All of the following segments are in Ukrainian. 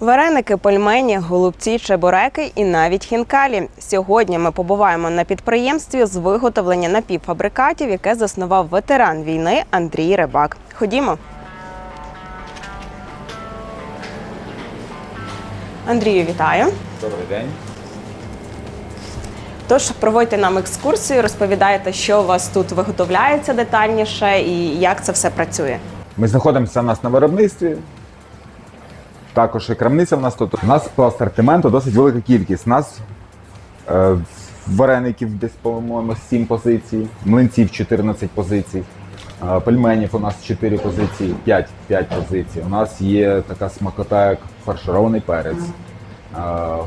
Вареники, пельмені, голубці, чебуреки і навіть хінкалі. Сьогодні ми побуваємо на підприємстві з виготовлення напівфабрикатів, яке заснував ветеран війни Андрій Рибак. Ходімо. Андрію, вітаю. Добрий день. Тож проводьте нам екскурсію, розповідаєте, що у вас тут виготовляється детальніше і як це все працює. Ми знаходимося у нас на виробництві. Також і крамниця в нас тут. У нас по асортименту досить велика кількість. У нас е, вареників десь, по-моєму, 7 позицій, млинців 14 позицій, е, пельменів у нас 4 позиції, 5, 5 позицій. У нас є така смакота, як фарширований перець, е,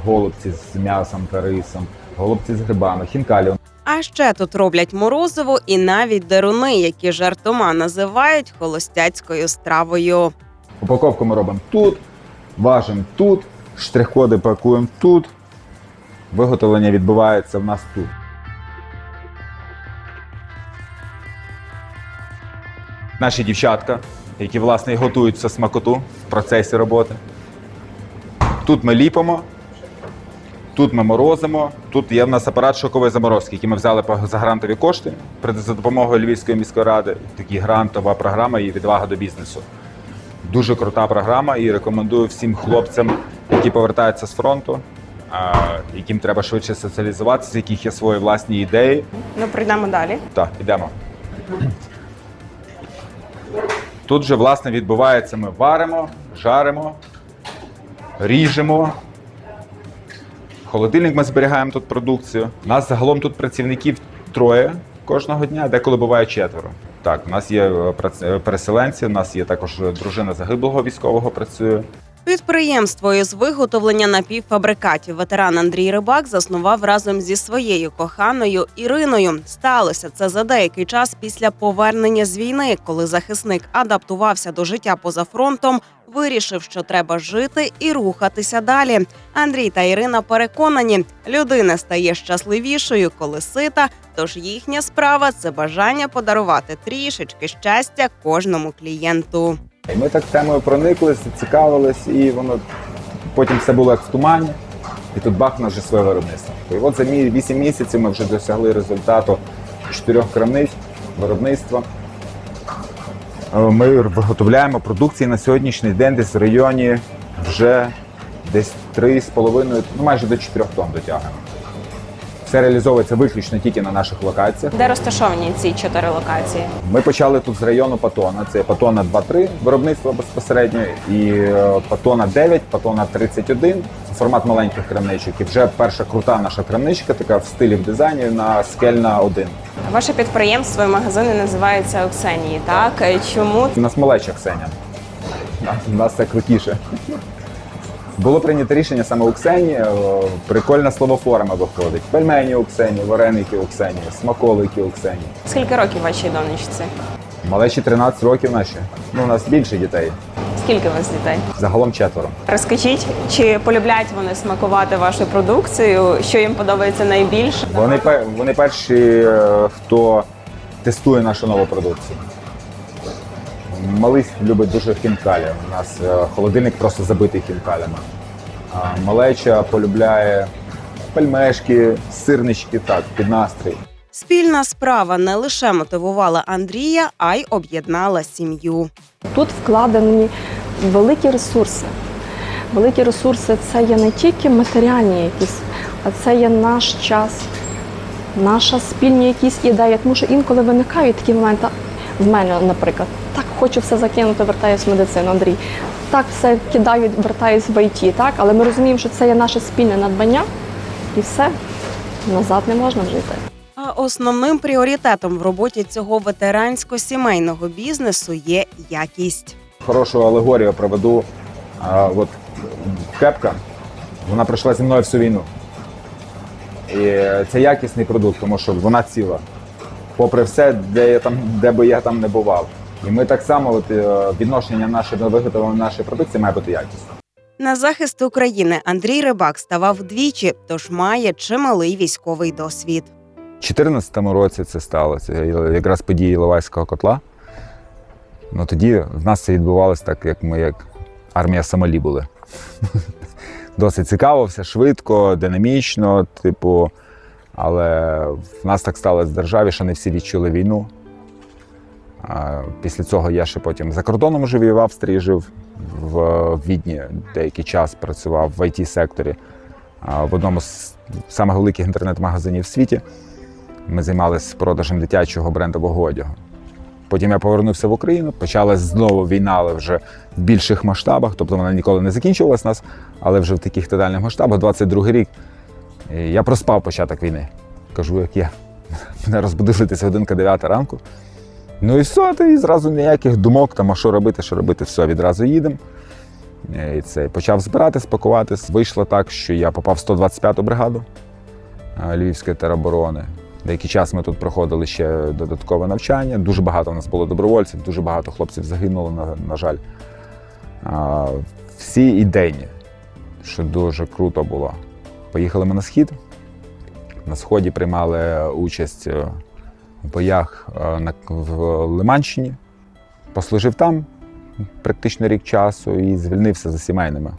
голубці з м'ясом та рисом, голубці з грибами, хінкалі. А ще тут роблять морозиво і навіть деруни, які жартома називають холостяцькою стравою. Упаковку ми робимо тут, важимо тут, штрих-коди пакуємо тут. Виготовлення відбувається в нас тут. Наші дівчатка, які власне готують все смакоту в процесі роботи. Тут ми ліпимо, тут ми морозимо. Тут є в нас апарат шокової заморозки, який ми взяли за грантові кошти за допомогою Львівської міської ради. Такі грантова програма і відвага до бізнесу. Дуже крута програма і рекомендую всім хлопцям, які повертаються з фронту, яким треба швидше соціалізуватися, з яких є свої власні ідеї. Ну, прийдемо далі. Так, ідемо. Тут же, власне, відбувається, ми варимо, жаримо, ріжемо. В холодильник ми зберігаємо тут продукцію. У нас загалом тут працівників троє кожного дня, деколи буває четверо. Так, у нас є е, е, переселенці, у нас є також е, дружина загиблого військового працює. Підприємство із виготовлення напівфабрикатів ветеран Андрій Рибак заснував разом зі своєю коханою Іриною. Сталося це за деякий час після повернення з війни, коли захисник адаптувався до життя поза фронтом. Вирішив, що треба жити і рухатися далі. Андрій та Ірина переконані, людина стає щасливішою, коли сита. Тож їхня справа це бажання подарувати трішечки щастя кожному клієнту. Ми так темою прониклись, цікавились, і воно потім все було як в тумані. І тут бах, у нас вже своє виробництво. І от за мі- 8 місяців ми вже досягли результату чотирьох крамниць виробництва. Е, Ми виготовляємо продукції на сьогоднішній день десь в районі вже десь 3,5, ну майже до 4 тонн дотягуємо. Все реалізовується виключно тільки на наших локаціях. Де розташовані ці чотири локації? Ми почали тут з району Патона. Це Патона 2-3 виробництво безпосередньо, і е, Патона 9, Патона 31. Це формат маленьких крамничок. І вже перша крута наша крамничка, така в стилі в дизайні на скельна 1. Ваше підприємство і магазини називаються Оксенії. Так Е, чому У нас малеча Ксеня. У нас це крутіше. Було прийнято рішення саме у Ксені. е, Прикольна словоформа виходить. Пельмені у Ксені, вареники у Ксені, смаколики у Ксені. скільки років вашій донечці? Малечі 13 років наші. Ну, у нас більше дітей. Скільки у вас дітей? Загалом четверо. Розкажіть, чи полюбляють вони смакувати вашу продукцію? Що їм подобається найбільше? Вони, вони перші, е, хто тестує нашу нову продукцію. Малий любить дуже хінкалі. У нас е, холодильник просто забитий хінкалями. А малеча полюбляє пельмешки, сирнички, так, під настрій. Спільна справа не лише мотивувала Андрія, а й об'єднала сім'ю. Тут вкладені великі ресурси. Великі ресурси це є не тільки матеріальні якісь, а це є наш час, наша спільні якісь ідеї. Тому що інколи виникають такі моменти. В мене, наприклад, так хочу все закинути, вертаюся в медицину, Андрій. Так все кидаю, вертаюсь в ІТ, так, але ми розуміємо, що це є наше спільне надбання, і все назад не можна вже йти. А основним пріоритетом в роботі цього ветерансько-сімейного бізнесу є якість. Хорошу алегорію проведу. А, от кепка, вона пройшла зі мною всю війну. І це якісний продукт, тому що вона ціла. Попри все, де, я там, де би я там не бував. І ми так само, от, е, відношення наше до виготовлення нашої продукції має бути якісне. На захист України Андрій Рибак ставав двічі, тож має чималий військовий досвід. У 2014 році це сталося, якраз події Іловайського котла. Ну тоді в нас це відбувалося так, як ми як армія Сомалі були. Досить цікаво, все швидко, динамічно, типу. Але в нас так сталося в державі, що не всі відчули війну. Після цього я ще потім за кордоном жив і в Австрії жив, в Відні деякий час працював в it секторі в одному з самих великих інтернет-магазинів в світі. Ми займалися продажем дитячого брендового одягу. Потім я повернувся в Україну, почалась знову війна, але вже в більших масштабах, тобто вона ніколи не закінчувалась нас, але вже в таких тотальних масштабах, 22 рік. І Я проспав початок війни. Кажу, як є. Мене розбудили десь годинка 9 ранку. Ну і все, і зразу ніяких думок, там, а що робити, що робити, все, відразу їдемо. І це почав збиратись, пакуватись. Вийшло так, що я попав в 125-ту бригаду е, Львівської тероборони. Деякий час ми тут проходили ще додаткове навчання. Дуже багато у нас було добровольців, дуже багато хлопців загинуло, на, на жаль. Всі ідейні, що дуже круто було. Поїхали ми на схід. На сході приймали участь е, в боях е, в Лиманщині. Послужив там практично рік часу і звільнився за сімейними.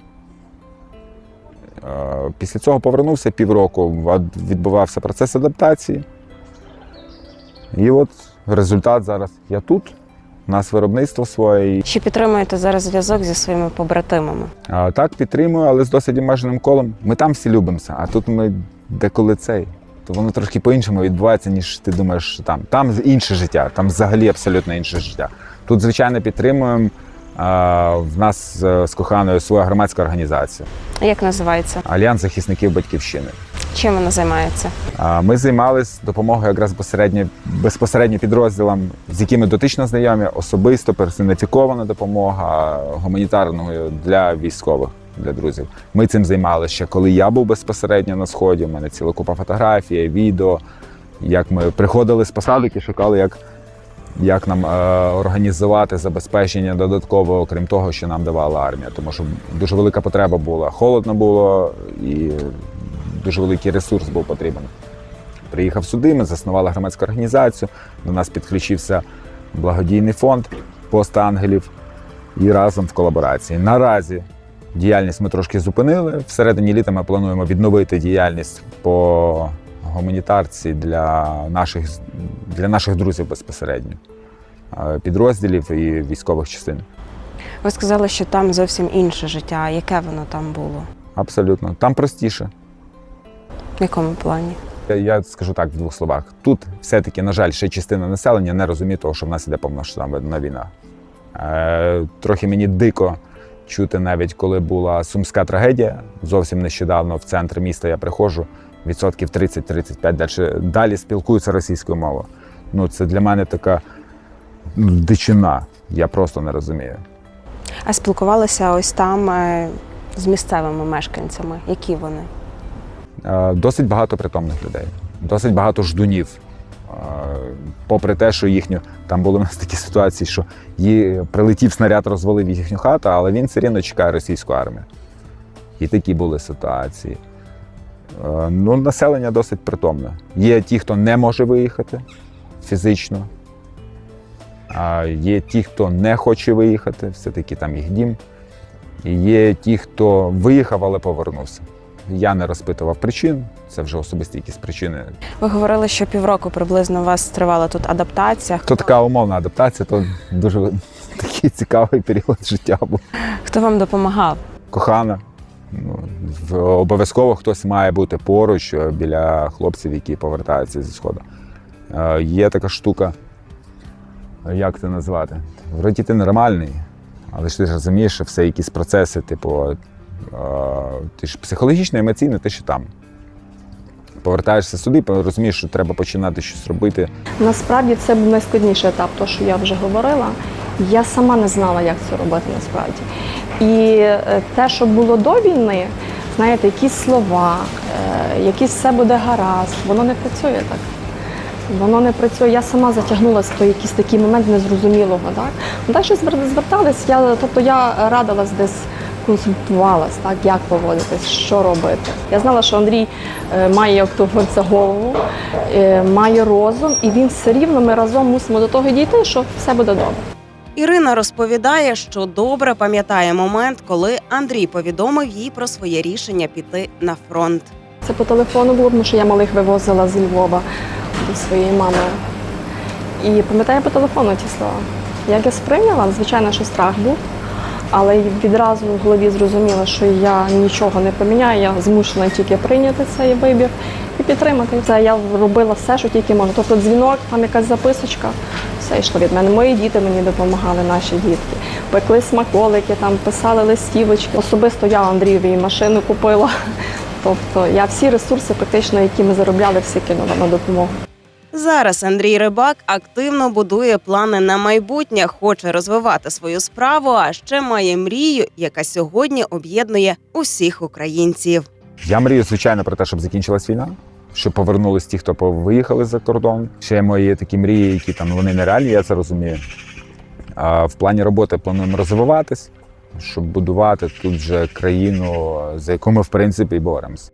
Е, Після цього повернувся півроку, відбувався процес адаптації. І от результат зараз. Я тут, у нас виробництво своє. Чи підтримуєте зараз зв'язок зі своїми побратимами? а, так, підтримую, але з досить обмеженим колом. Ми там всі любимося, а тут ми деколи цей. То воно трошки по-іншому відбувається, ніж ти думаєш, що там. Там інше життя, там взагалі абсолютно інше життя. Тут, звичайно, підтримуємо. А, в нас е, з коханою своя громадська організація Як називається? Альянс захисників батьківщини. Чим вона займається? Ми займалися допомогою якраз безпосередньо, безпосередньо підрозділам, з якими дотично знайомі, особисто персоніфікована допомога гуманітарною для військових, для друзів. Ми цим займалися ще коли я був безпосередньо на сході. У мене ціла купа фотографій, відео, як ми приходили з посадок і шукали, як, як нам е, організувати забезпечення додатково, окрім того, що нам давала армія. Тому що дуже велика потреба була. Холодно було і дуже великий ресурс був потрібен. Приїхав сюди, ми заснували громадську організацію. До нас підключився благодійний фонд Пост Ангелів і разом в колаборації. Наразі діяльність ми трошки зупинили. Всередині літа ми плануємо відновити діяльність по гуманітарці для наших, для наших друзів безпосередньо, е, підрозділів і військових частин. Ви сказали, що там зовсім інше життя. Яке воно там було? Абсолютно. Там простіше. В якому плані? Я- скажу так в двох словах. Тут все-таки, на жаль, ще частина населення не розуміє того, що в нас іде повномасштабна війна. Е, трохи мені дико чути, навіть коли була сумська трагедія. Зовсім нещодавно в центр міста я приходжу, відсотків 30-35 далі, далі спілкуються російською мовою. Ну, це для мене така ну, дичина. Я просто не розумію. А спілкувалися ось там е, з місцевими мешканцями. Які вони? Е, Досить багато притомних людей, досить багато ждунів. Е, Попри те, що їхню там були у нас такі ситуації, що їй прилетів снаряд, розвалив їхню хату, але він все рівно чекає російську армію. І такі були ситуації. Е, Ну, населення досить притомне. Є ті, хто не може виїхати фізично, а є ті, хто не хоче виїхати, все-таки там їх дім. І є ті, хто виїхав, але повернувся. Я не розпитував причин, це вже особисті якісь причини. Ви говорили, що півроку приблизно у вас тривала тут адаптація. То така умовна адаптація, то дуже такий цікавий період життя був. Хто вам допомагав? Кохана. Ну, обов'язково хтось має бути поруч е, біля хлопців, які повертаються зі сходу. Е, Є така штука, як це назвати? Вроді ти нормальний, але ж ти ж розумієш, що все якісь процеси, типу, ти ж психологічно, емоційно, ти ще там. Повертаєшся сюди, розумієш, що треба починати щось робити. Насправді це був найскладніший етап, то що я вже говорила. Я сама не знала, як це робити насправді. І е, те, що було до війни, знаєте, якісь слова, е, якісь все буде гаразд, воно не працює так. Воно не працює. Я сама затягнулася в той якийсь такий момент незрозумілого. Так? Так звертались, я, тобто я радилась десь, консультувалась, так, як поводитись, що робити. Я знала, що Андрій е, має, як то говориться, голову, е, має розум, і він все рівно ми разом мусимо до того дійти, що все буде добре. Ірина розповідає, що добре пам'ятає момент, коли Андрій повідомив їй про своє рішення піти на фронт. Це по телефону було, тому що я малих вивозила з Львова до своєї мами. І пам'ятаю по телефону ті слова. Як я сприйняла, звичайно, що страх був, але відразу в голові зрозуміла, що я нічого не поміняю, я змушена тільки прийняти цей вибір і підтримати. Це я робила все, що тільки можна. Тобто дзвінок, там якась записочка, все йшло від мене. Мої діти мені допомагали, наші дітки. Пекли смаколики, там писали листівочки. Особисто я Андрієві машину купила. Тобто я всі ресурси, практично, які ми заробляли, всі кинула на допомогу. Зараз Андрій Рибак активно будує плани на майбутнє, хоче розвивати свою справу, а ще має мрію, яка сьогодні об'єднує усіх українців. Я мрію, звичайно, про те, щоб закінчилась війна, щоб повернулись ті, хто виїхали за кордон. Ще мої такі мрії, які там вони нереальні, я це розумію. А в плані роботи плануємо розвиватись, щоб будувати тут же країну, за яку ми в принципі і боремось.